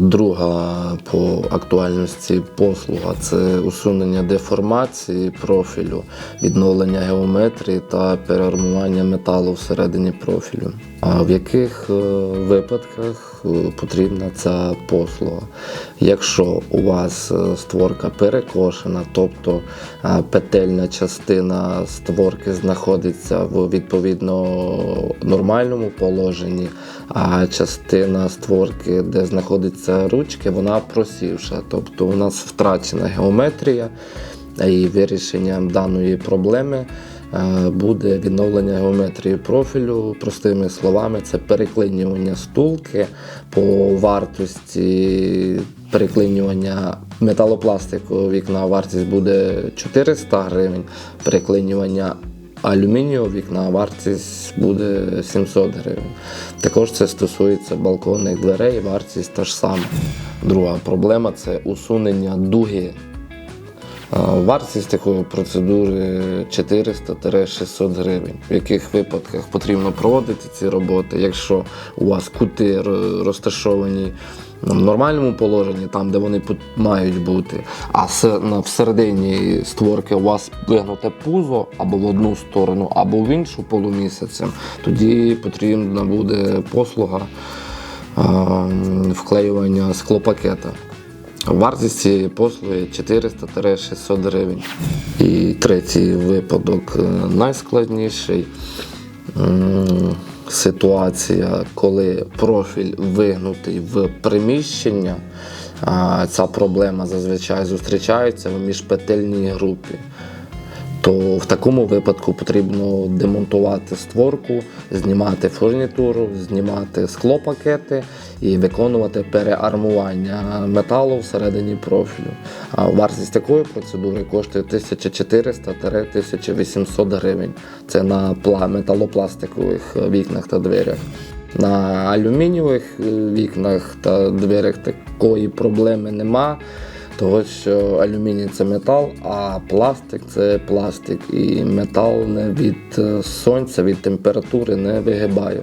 Друга по актуальності послуга це усунення деформації профілю, відновлення геометрії та переармування металу всередині профілю. А в яких е, випадках е, потрібна ця послуга? Якщо у вас е, створка перекошена, тобто петельна частина створки знаходиться в відповідно нормальному положенні, а частина створки, де знаходяться ручки, вона просівша. Тобто у нас втрачена геометрія і вирішенням даної проблеми е, буде відновлення геометрії профілю. Простими словами, це переклинювання стулки по вартості переклинювання металопластикового вікна вартість буде 400 гривень, переклинювання алюмінієвого вікна вартість буде 700 гривень. Також це стосується балконних дверей, вартість та ж сама. Друга проблема це усунення дуги. Вартість такої процедури 400-600 гривень. В яких випадках потрібно проводити ці роботи, якщо у вас кути розташовані в нормальному положенні, там де вони мають бути, а всередині створки у вас вигнуте пузо або в одну сторону, або в іншу полумісяцем, тоді потрібна буде послуга вклеювання склопакета. Вартість цієї послуги 400-600 гривень. І третій випадок е, найскладніший. Ситуація, коли профіль вигнутий в приміщення, ця проблема зазвичай зустрічається в міжпетельній групі то в такому випадку потрібно демонтувати створку, знімати фурнітуру, знімати склопакети і виконувати переармування металу всередині профілю. А вартість такої процедури коштує 1400-1800 гривень. Це на металопластикових вікнах та дверях. На алюмінієвих вікнах та дверях такої проблеми нема. Того, що алюміній це метал, а пластик це пластик. І метал не від е, сонця, від температури не вигибає.